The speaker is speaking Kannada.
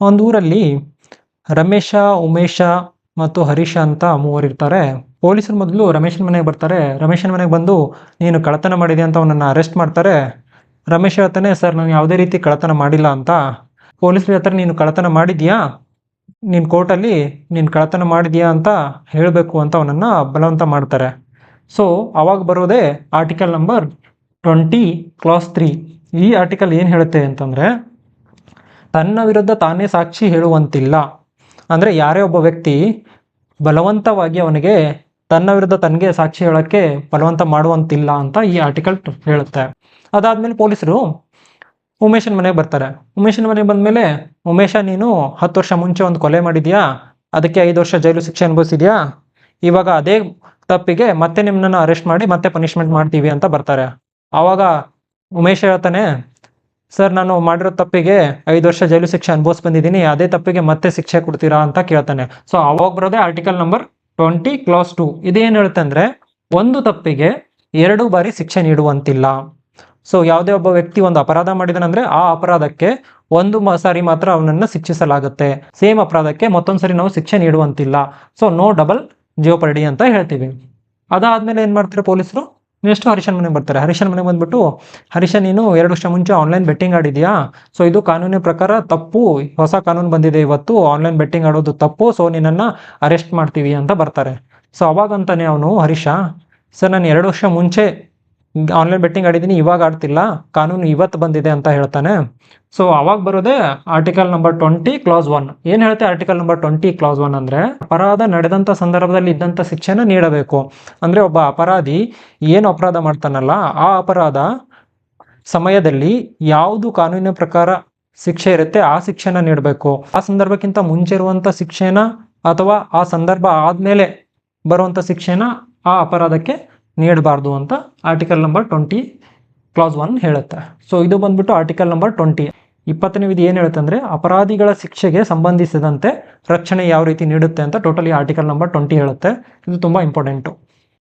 ಒಂದು ಊರಲ್ಲಿ ರಮೇಶ, ಉಮೇಶ ಮತ್ತು ಹರೀಶ ಅಂತ ಮೂವರು ಇರ್ತಾರೆ. ಪೊಲೀಸರು ಮೊದಲು ರಮೇಶನ ಮನೆಗೆ ಬರ್ತಾರೆ. ರಮೇಶನ ಮನೆಗೆ ಬಂದು, ನೀನು ಕಳ್ಳತನ ಮಾಡಿದೆ ಅಂತ ಅವನನ್ನು ಅರೆಸ್ಟ್ ಮಾಡ್ತಾರೆ. ರಮೇಶ ಹೇಳ್ತಾನೆ, ಸರ್, ನಾನು ಯಾವುದೇ ರೀತಿ ಕಳ್ಳತನ ಮಾಡಿಲ್ಲ ಅಂತ. ಪೊಲೀಸರು ಹೇಳ್ತಾರೆ, ನೀನು ಕಳ್ಳತನ ಮಾಡಿದ್ಯಾ? ನಿನ್ನ ಕೋರ್ಟಲ್ಲಿ ನೀನು ಕಳ್ಳತನ ಮಾಡಿದ್ಯಾ ಅಂತ ಹೇಳಬೇಕು ಅಂತ ಅವನನ್ನು ಬಲವಂತ ಮಾಡ್ತಾರೆ. ಸೊ ಅವಾಗ ಬರೋದೇ article number twenty clause three ಈ ಆರ್ಟಿಕಲ್ ಏನು ಹೇಳುತ್ತೆ ಅಂತಂದರೆ ತನ್ನ ವಿರುದ್ಧ ತಾನೇ ಸಾಕ್ಷಿ ಹೇಳುವಂತಿಲ್ಲ. ಅಂದರೆ ಯಾರೇ ಒಬ್ಬ ವ್ಯಕ್ತಿ ಬಲವಂತವಾಗಿ ಅವನಿಗೆ ತನ್ನ ವಿರುದ್ಧ ತನಗೆ ಸಾಕ್ಷಿ ಹೇಳೋಕ್ಕೆ ಬಲವಂತ ಮಾಡುವಂತಿಲ್ಲ ಅಂತ ಈ ಆರ್ಟಿಕಲ್ ಹೇಳುತ್ತೆ. ಅದಾದ್ಮೇಲೆ ಪೊಲೀಸರು ಉಮೇಶನ ಮನೆಗೆ ಬರ್ತಾರೆ. ಉಮೇಶನ ಮನೆಗೆ ಬಂದಮೇಲೆ, ಉಮೇಶ, ನೀನು ಹತ್ತು ವರ್ಷ ಮುಂಚೆ ಒಂದು ಕೊಲೆ ಮಾಡಿದ್ಯಾ? ಅದಕ್ಕೆ ಐದು ವರ್ಷ ಜೈಲು ಶಿಕ್ಷೆ ಅನುಭವಿಸಿದ್ಯಾ? ಇವಾಗ ಅದೇ ತಪ್ಪಿಗೆ ಮತ್ತೆ ನಿಮ್ಮನ್ನ ಅರೆಸ್ಟ್ ಮಾಡಿ ಮತ್ತೆ ಪನಿಷ್ಮೆಂಟ್ ಮಾಡ್ತೀವಿ ಅಂತ ಬರ್ತಾರೆ. ಆವಾಗ ಉಮೇಶ್ ಹೇಳ್ತಾನೆ ಸರ್, ನಾನು ಮಾಡಿರೋ ತಪ್ಪಿಗೆ ಐದು ವರ್ಷ ಜೈಲು ಶಿಕ್ಷೆ ಅನುಭವಿಸ್ ಬಂದಿದ್ದೀನಿ ಅದೇ ತಪ್ಪಿಗೆ ಮತ್ತೆ ಶಿಕ್ಷೆ ಕೊಡ್ತೀರಾ ಅಂತ ಕೇಳ್ತಾನೆ. ಸೊ ಅವಾಗ ಬರೋದೇ article number twenty clause two ಇದೇನು ಹೇಳುತ್ತೆ ಅಂದ್ರೆ, ಒಂದು ತಪ್ಪಿಗೆ ಎರಡು ಬಾರಿ ಶಿಕ್ಷೆ ನೀಡುವಂತಿಲ್ಲ. ಸೊ ಯಾವುದೇ ಒಬ್ಬ ವ್ಯಕ್ತಿ ಒಂದು ಅಪರಾಧ ಮಾಡಿದನಂದ್ರೆ, ಆ ಅಪರಾಧಕ್ಕೆ ಒಂದು ಸಾರಿ ಮಾತ್ರ ಅವನನ್ನು ಶಿಕ್ಷಿಸಲಾಗುತ್ತೆ. ಸೇಮ್ ಅಪರಾಧಕ್ಕೆ ಮತ್ತೊಂದು ಸಾರಿ ನಾವು ಶಿಕ್ಷೆ ನೀಡುವಂತಿಲ್ಲ. ಸೊ ನೋ ಡಬಲ್ ಜಿಯೋಪರ್ಡಿ ಅಂತ ಹೇಳ್ತೀವಿ. ಅದಾದ್ಮೇಲೆ ಏನು ಮಾಡ್ತಾರೆ ಪೊಲೀಸರು? ನೆಕ್ಸ್ಟ್ ಹರೀಶನ್ ಮನೆಗೆ ಬರ್ತಾರೆ. ಹರೀಶನ್ ಮನೆಗೆ ಬಂದ್ಬಿಟ್ಟು ಹರೀಶ ನೀನು ಎರಡು ವರ್ಷ ಮುಂಚೆ ಆನ್ಲೈನ್ ಬೆಟ್ಟಿಂಗ್ ಆಡಿದ್ಯಾ? ಸೊ ಇದು ಕಾನೂನಿನ ಪ್ರಕಾರ ತಪ್ಪು. ಹೊಸ ಕಾನೂನು ಬಂದಿದೆ ಇವತ್ತು. ಆನ್ಲೈನ್ ಬೆಟ್ಟಿಂಗ್ ಆಡೋದು ತಪ್ಪು. ಸೊ ನಿನ್ನನ್ನು ಅರೆಸ್ಟ್ ಮಾಡ್ತೀವಿ ಅಂತ ಬರ್ತಾರೆ. ಸೊ ಅವಾಗಂತಾನೆ ಅವನು ಹರೀಶ, ಸರ್, ನಾನು ಎರಡು ವರ್ಷ ಮುಂಚೆ ಆನ್ಲೈನ್ ಬೆಟ್ಟಿಂಗ್ ಆಡಿದ್ದೀನಿ ಇವಾಗ ಆಡ್ತಿಲ್ಲ. ಕಾನೂನು ಇವತ್ತು ಬಂದಿದೆ ಅಂತ ಹೇಳ್ತಾನೆ. ಸೊ ಅವಾಗ ಬರೋದೇ article number twenty clause one ಏನು ಹೇಳುತ್ತೆ article number twenty clause one ಅಂದರೆ? ಅಪರಾಧ ನಡೆದಂಥ ಸಂದರ್ಭದಲ್ಲಿ ಇದ್ದಂಥ ಶಿಕ್ಷೆನ ನೀಡಬೇಕು. ಅಂದರೆ ಒಬ್ಬ ಅಪರಾಧಿ ಏನು ಅಪರಾಧ ಮಾಡ್ತಾನಲ್ಲ, ಆ ಅಪರಾಧ ಸಮಯದಲ್ಲಿ ಯಾವುದು ಕಾನೂನಿನ ಪ್ರಕಾರ ಶಿಕ್ಷೆ ಇರುತ್ತೆ, ಆ ಶಿಕ್ಷೆನ ನೀಡಬೇಕು. ಆ ಸಂದರ್ಭಕ್ಕಿಂತ ಮುಂಚೆ ಇರುವಂಥ ಶಿಕ್ಷೆನ ಅಥವಾ ಆ ಸಂದರ್ಭ ಆದಮೇಲೆ ಬರುವಂಥ ಶಿಕ್ಷೆನ ಆ ಅಪರಾಧಕ್ಕೆ ನೀಡಬಾರ್ದು ಅಂತ article number twenty clause one ಹೇಳುತ್ತೆ. ಸೊ ಇದು ಬಂದ್ಬಿಟ್ಟು ಆರ್ಟಿಕಲ್ ನಂಬರ್ ಟ್ವೆಂಟಿ ಇಪ್ಪತ್ತನೇ ವಿಧಿ ಏನು ಹೇಳುತ್ತೆ ಅಂದರೆ, ಅಪರಾಧಿಗಳ ಶಿಕ್ಷೆಗೆ ಸಂಬಂಧಿಸಿದಂತೆ ರಕ್ಷಣೆ ಯಾವ ರೀತಿ ನೀಡುತ್ತೆ ಅಂತ ಟೋಟಲಿ ಆರ್ಟಿಕಲ್ ನಂಬರ್ ಟ್ವೆಂಟಿ ಹೇಳುತ್ತೆ. ಇದು ತುಂಬ ಇಂಪಾರ್ಟೆಂಟು